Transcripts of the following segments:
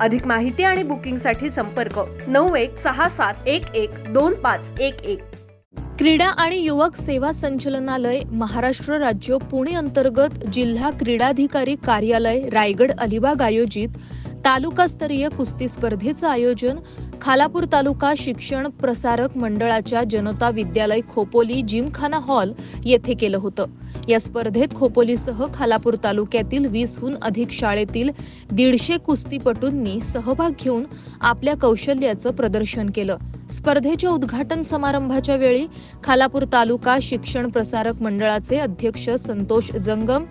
अधिक माहिती आणि बुकिंगसाठी संपर्क नऊ एक सहा सात एक एक दोन पाच एक एक. क्रीडा आणि युवक सेवा संचलनालय महाराष्ट्र राज्य पुणे अंतर्गत जिल्हा क्रीडाधिकारी कार्यालय रायगड अलिबाग आयोजित तालुकास्तरीय कुस्ती स्पर्धेचं आयोजन खालापूर तालुका शिक्षण प्रसारक मंडळाच्या जनता विद्यालय खोपोली जिमखाना हॉल येथे केलं होतं. या स्पर्धेत खोपोलीसह खालापूर तालुक्यातील वीसहून अधिक शाळेतील दीडशे कुस्तीपटूंनी सहभाग घेऊन आपल्या कौशल्याचं प्रदर्शन केलं. स्पर्धेच्या उद्घाटन समारंभाच्या वेळी खालापूर तालुका शिक्षण प्रसारक मंडळाचे अध्यक्ष संतोष जंगम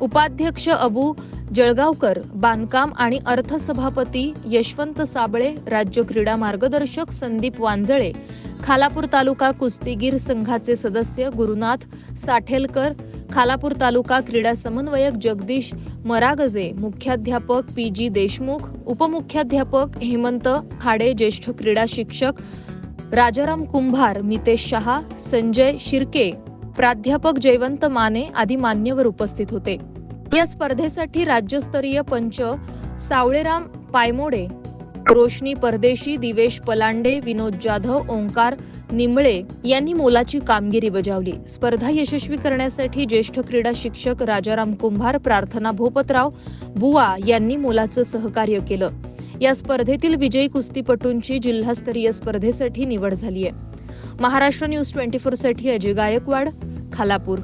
उपाध्यक्ष अबू जळगावकर बांधकाम आणि अर्थसभापती यशवंत साबळे राज्य क्रीडा मार्गदर्शक संदीप वांजळे खालापूर तालुका कुस्तीगीर संघाचे सदस्य गुरुनाथ साठेलकर खालापूर तालुका क्रीडा समन्वयक जगदीश मरागजे मुख्याध्यापक पी जी देशमुख उपमुख्याध्यापक हेमंत खाडे ज्येष्ठ क्रीडा शिक्षक राजाराम कुंभार मितेश शहा संजय शिर्के प्राध्यापक जयवंत माने आदी मान्यवर उपस्थित होते. या स्पर्धेसाठी राज्यस्तरीय पंच सावळेराम पायमोडे रोशनी परदेशी दिवेश पलांडे विनोद जाधव ओंकार निंबळे यांनी मोलाची कामगिरी बजावली. स्पर्धा यशस्वी करण्यासाठी ज्येष्ठ क्रीडा शिक्षक राजाराम कुंभार प्रार्थना भोपतराव बुवा यांनी मोलाचं सहकार्य केलं. या स्पर्धेतील विजयी कुस्तीपटूंची जिल्हास्तरीय स्पर्धेसाठी निवड झाली आहे महाराष्ट्र न्यूज ट्वेंटी फोरसाठी अजय गायकवाड खालापूर.